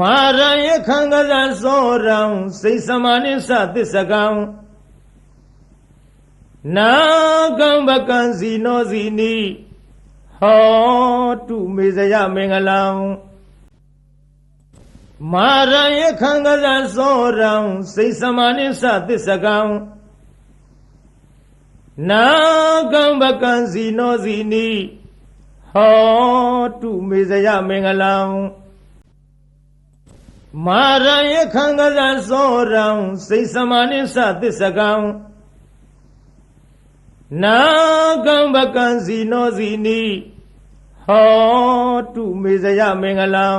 မာရယခံကစားစောရံစိတ်စမာနိသသစ္စကံနာကံပကံစီနောစီနီဟောတုမေဇယမင်္ဂလံမာရယခံကစားစောရံစိတ်စမာနိသသစ္စကံနာကံပကံစီနောစီနီဟောတုမေဇယမင်္ဂလံ မာရယခံကစားစောရံစိတ်စမာနိသသစ္စကံနာကံပကံစီနောစီနီဟောတုမေဇယမင်္ဂလံ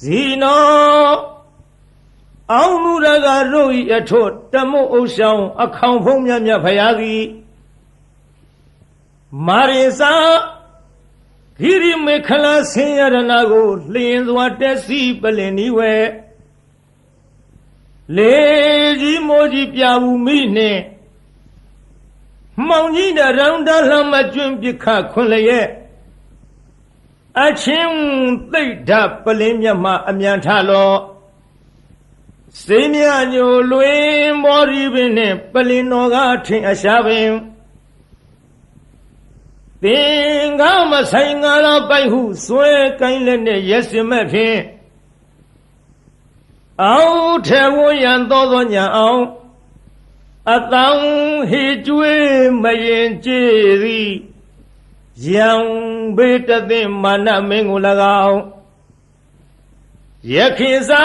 ဇီနောအောင်မူရကတို့ဤအထွတ်တမုတ်ဥဆောင်အခေါင်ဖုံးမြတ်မြတ်ဖရာသည်မာရိစာ ဂိရိမေခလာဆင်းရဏကိုလျင်စွာတက်စီပလင်ဤဝဲလေကြီးမိုးကြီးပြဘူးမိနှင့်မောင်ကြီးတဲ့ရောင်တလှမကျွန်းပြခခွန်လျက်အချင်းသိတ်ဓာပလင်းမြတ်မှအမြန်ထလောစေမြညိုလွင်မောရီပင်နှင့်ပလင်တော်ကထင်အရှာပင် သင်္ကာမဆိုင်ငါတော်ပိုက်ဟုစွဲကိုင်းလက်နဲ့ရက်စင်မဲ့ဖြင့်အောင်ထဲဝရန်သောသောညာအောင်အတောင်ဟေကျွေးမရင်ကြည်သည်ယံဘေတသိမာနမင်းကို၎င်းယခိစာ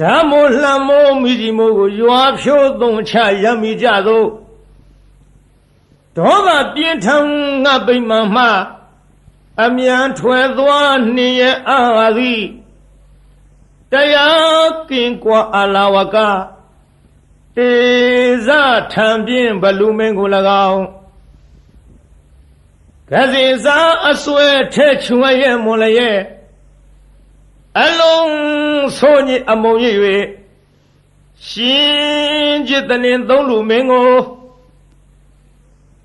ဓမ္မိုလှမောမိဒီမိုကိုရွာဖြိုးသွန်ချရမိကြသော ဒေါသပြင်းထန်ငါပိမှန်မှအမြန်ထွယ်သွားနှင်ရအာသည်တရားကင်ကွာအလာဝကတေဇထံပြင်းဘလူမင်းကို၎င်းကစီစာအစွဲထဲချွေရဲ့မွန်လျက်အလုံးဆိုးညစ်အမုံရ၍ရှင်จิตတနင်သုံးလူမင်းကို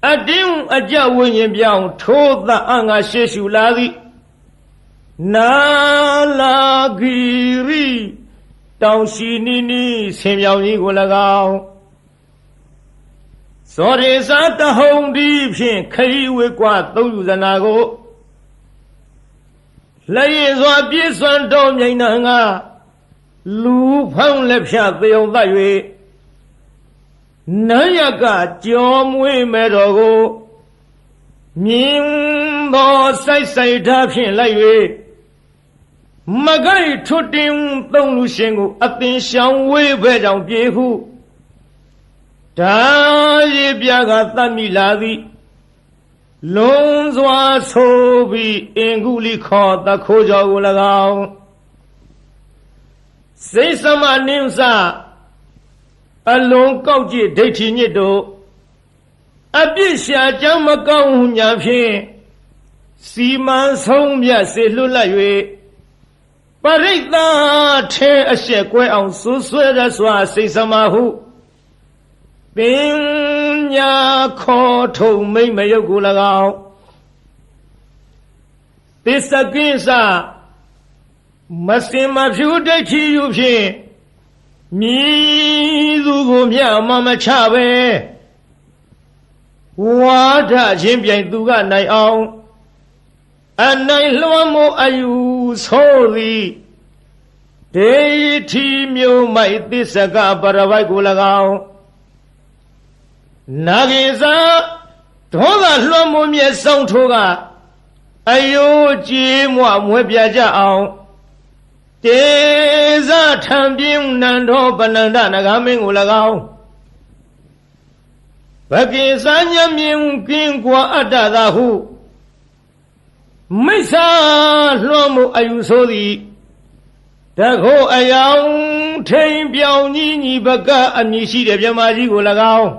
အတင်းအကြဝိညာဉ်ပြောင်းထိုးသအငါရှေရှုလာသည်နာလာဂီရီတောင်ရှိနီနီဆင်ပြောင်ကြီးကို၎င်းစောရေစာတဟုံဒီဖြင့်ခရီးဝေကွာသုံးယူဇနာကိုလက်ရည်စွာပြည့်စွန်တော်မြိန်နာငါလူဖောင်းလက်ဖြတ်သေုံသတ်၍ နန်းရကကြောမွေးမဲ့တော်ကိုမြင်းသောစိုက်စိုက်ထားဖြင့်လိုက်၍မကိုက်ထွတ်တင်သုံးလူရှင်ကိုအသင်ရှောင်ဝေးပဲကြောင့်ပြေဟုဒါရည်ပြကတတ်မိလာသည်လုံးစွာဆိုပြီးအင်ကုလိခေါ်တခိုးကြောကို၎င်းစိတ်သမနင်းစ အလုံးကောက်ကြည့်ဒိဋ္ဌိညစ်တို့အပြစ်ရှာကြောင်းမကောင်းဟုညာဖြင့်စီမံဆုံးမြတ်စေလွတ်လပ်၍ပရိသတ်ထဲအရှက်ကွဲအောင်ဆွဆွဲရစွာစိတ်သမဟုပညာခေါ်ထုံမိမ့်မယုတ်ကို၎င်းသစ္စကိစ္စမစင်မဖြူဒိဋ္ဌိယူဖြင့် မြည်သူကိုမြမမချပဲဝါဒချင်းပြိုင်သူကနိုင်အောင်အနိုင်လွှမ်းမိုးအယူဆိုသည်ဒေထီမျိုးမိုက်သစ္စကပရပိုက်ကို၎င်းနာဂိစာဒေါသလွှမ်းမိုးမြဲဆောင်ထိုးကအယိုးကြည်မွမွဲပြကြအောင်တေဇ ထံပြင်းနန္ဒောပနန္ဒနဂမင်းကို၎င်းဘကိစာညမြင်ကင်းကွာအတ္တသာဟုမိစ္ဆာလွှမ်းမှုအယူဆိုသည်တခိုးအယောင်ထိန်ပြောင်ကြီးညီဘကအမည်ရှိတဲ့မြမကြီးကို၎င်း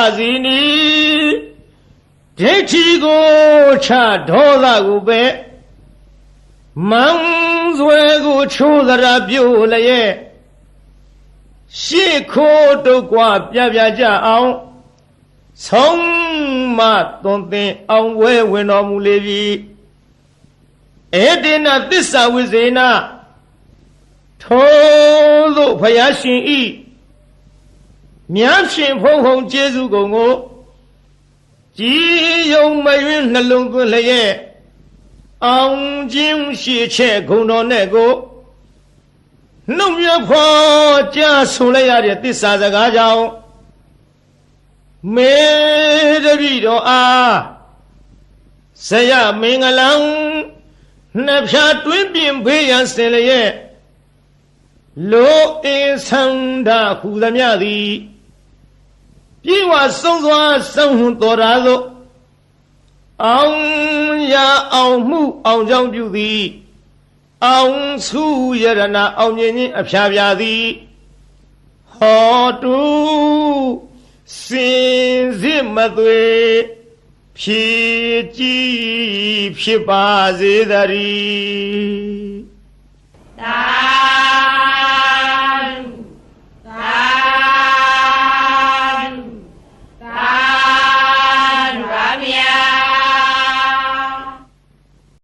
အဇီနီဒိဋ္ဌိကိုချဒေါသကိုပဲမ န်းဆွဲကိုချိုးသရာပြုတ်လျက်ရှေ့ခိုးတုတ်กว่าပြပြကြအောင်ဆုံးမသွန်သင်အောင်ဝဲဝင်တော်မူလေပြီ ဧတေနသစ္စာဝိဇေနထိုသို့ဖယားရှင်ဤမြတ်ရှင်ဖုံဖုံကျေးဇူးကုန်ကိုကြည်ယုံမယွင်းနှလုံးသွင်းလျက် အောင်ခြင်းရှိချက်ဂုံတော်နဲ့ကိုနှုတ်မြဖွာကြားဆိုလိုက်ရတဲ့သစ္စာစကားကြောင့်မေတ္တိတော်အားဇယမင်္ဂလံနှစ်ဖြာတွင်းပြင်ဖေးရန်စင်လျက်လိုအင်းဆန္ဒဟူသမျှသည်ပြေဝဆုံးစွာဆုံးဟွန်တော်ရာသို့အောင် ရအောင်မှုအောင်ကြောင်းပြုသည်အောင်စုယရနာအောင်မြင်ခြင်းအဖျားပြာသည်ဟောတုစင်စစ်မသွေဖြည့်ကြည်ဖြစ်ပါစေတည်းသာ